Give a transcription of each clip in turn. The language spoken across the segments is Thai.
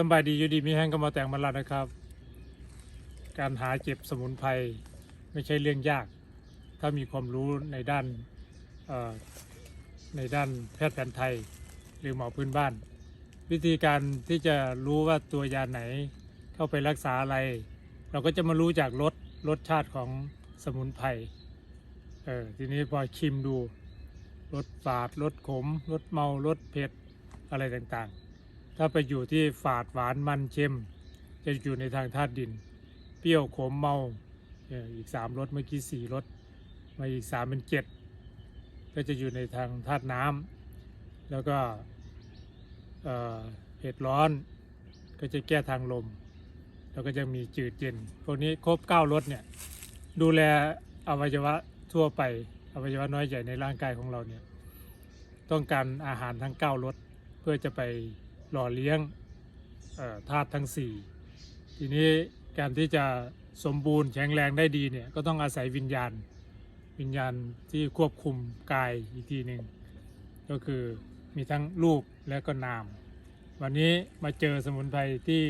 สบายดีอยู่ดีมีแห้งก็มาแต่งมาลัดนะครับ การหาเก็บสมุนไพรไม่ใช่เรื่องยาก ถ้ามีความรู้ในด้านในด้านแพทย์แผนไทยหรือหมอพื้นบ้าน วิธีการที่จะรู้ว่าตัวยาไหนเข้าไปรักษาอะไร เราก็จะมารู้จากรสรสชาติของสมุนไพรเออทีนี้พอชิมดูรสฝาดรสขมรสเมารสเผ็ดอะไรต่างๆ ถ้าไปอยู่ที่ฝาดหวานมันเค็ม จะอยู่ในทางธาตุดิน เปรี้ยวขมเมาอีกสามรสเมื่อกี้สี่รสมาอีกสามเป็นเจ็ดก็จะอยู่ในทางธาตุน้ำแล้วก็เอ่อเผ็ดร้อนก็จะแก้ทางลม แล้วก็จะมีจืดเย็นพวกนี้ครบเก้ารสเนี่ยดูแลอวัยวะทั่วไปอวัยวะน้อยใหญ่ในร่างกายของเราเนี่ยต้องการอาหารทั้งเก้ารสเพื่อจะไป หล่อเลี้ยงธาตุทั้งสี่ทีนี้การที่จะสมบูรณ์แข็งแรงได้ดีเนี่ยก็ต้องอาศัยวิญญาณ วิญญาณที่ควบคุมกายอีกทีหนึ่งก็คือมีทั้งรูปและก็นาม วันนี้มาเจอสมุนไพรที่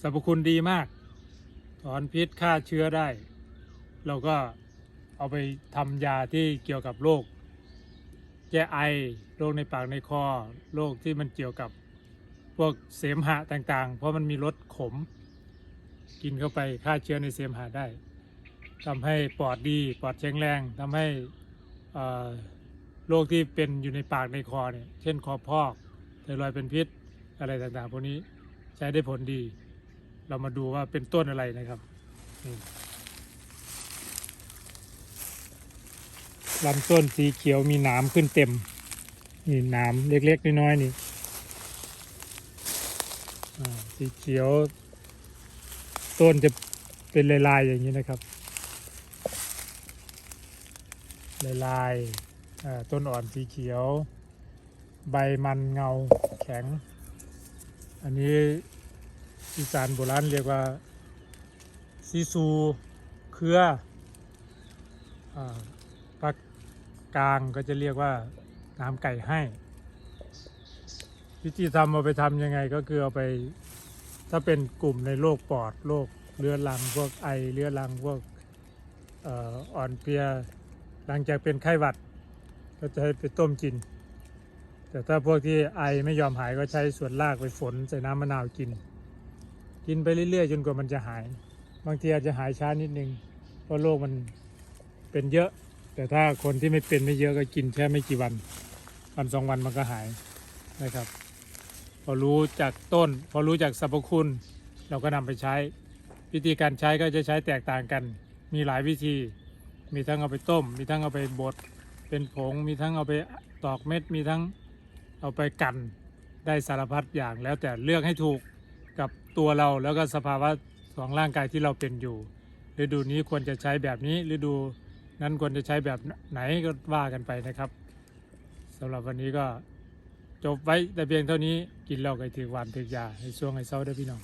สรรพคุณดีมาก ถอนพิษฆ่าเชื้อได้ เราก็เอาไปทำยาที่เกี่ยวกับโรคแก้ไอโรคในปากในคอโรคที่มันเกี่ยวกับ พวกเสมหะต่างๆ เพราะมันมีรสขม กินเข้าไปฆ่าเชื้อในเสมหะได้ทำให้ปอดดีปอดแข็งแรงทำให้โรคที่เป็นอยู่ในปากในคอเนี่ยเช่นคอพอกไทรอยเป็นพิษอะไรต่างๆพวกนี้ใช้ได้ผลดี เรามาดูว่าเป็นต้นอะไรนะครับนี่ลำต้นสีเขียวมีหนามขึ้นเต็มนี่หนามเล็กๆน้อยๆนี่ สีเขียว ต้นจะเป็นลายๆอย่างนี้นะครับ ลายๆต้นอ่อนสีเขียว ใบมันเงาแข็ง อันนี้อีสานโบราณเรียกว่าซีซูเครืออาภาคกลางก็จะเรียกว่าน้ำไก่ให้ วิธีทำเอาไปทำยังไงก็คือเอาไป ถ้าเป็นกลุ่มในโรคปอดโรคเรื้อรังพวกไอเรื้อรังพวกอ่ออ่อนเพลียหลังจากเป็นไข้หวัด ก็จะให้ไปต้มกิน แต่ถ้าพวกที่ไอไม่ยอมหายก็ใช้ส่วนรากไปฝนใส่น้ำมะนาวกิน กินไปเรื่อยๆ จนกว่ามันจะหาย บางทีอาจจะหายช้านิดนึง เพราะโรคมันเป็นเยอะ แต่ถ้าคนที่ไม่เป็นไม่เยอะก็กินแค่ไม่กี่วันวันสองวันมันก็หายนะครับ พอรู้จากต้น พอรู้จากสรรพคุณ เราก็นำไปใช้ วิธีการใช้ก็จะใช้แตกต่างกัน มีหลายวิธี มีทั้งเอาไปต้ม มีทั้งเอาไปบดเป็นผง มีทั้งเอาไปตอกเม็ด มีทั้งเอาไปกันได้สารพัดอย่างแล้วแต่เลือกให้ถูกกับตัวเราแล้วก็สภาวะของร่างกายที่เราเป็นอยู่ฤดูนี้ควรจะใช้แบบนี้ฤดูนั้นควรจะใช้แบบไหนก็ว่ากันไปนะครับสำหรับวันนี้ก็ จบไว้แต่เพียงเท่านี้กินเหล้าไก่ถือหวานถือยาให้ช่วงให้เศร้าได้พี่น้อง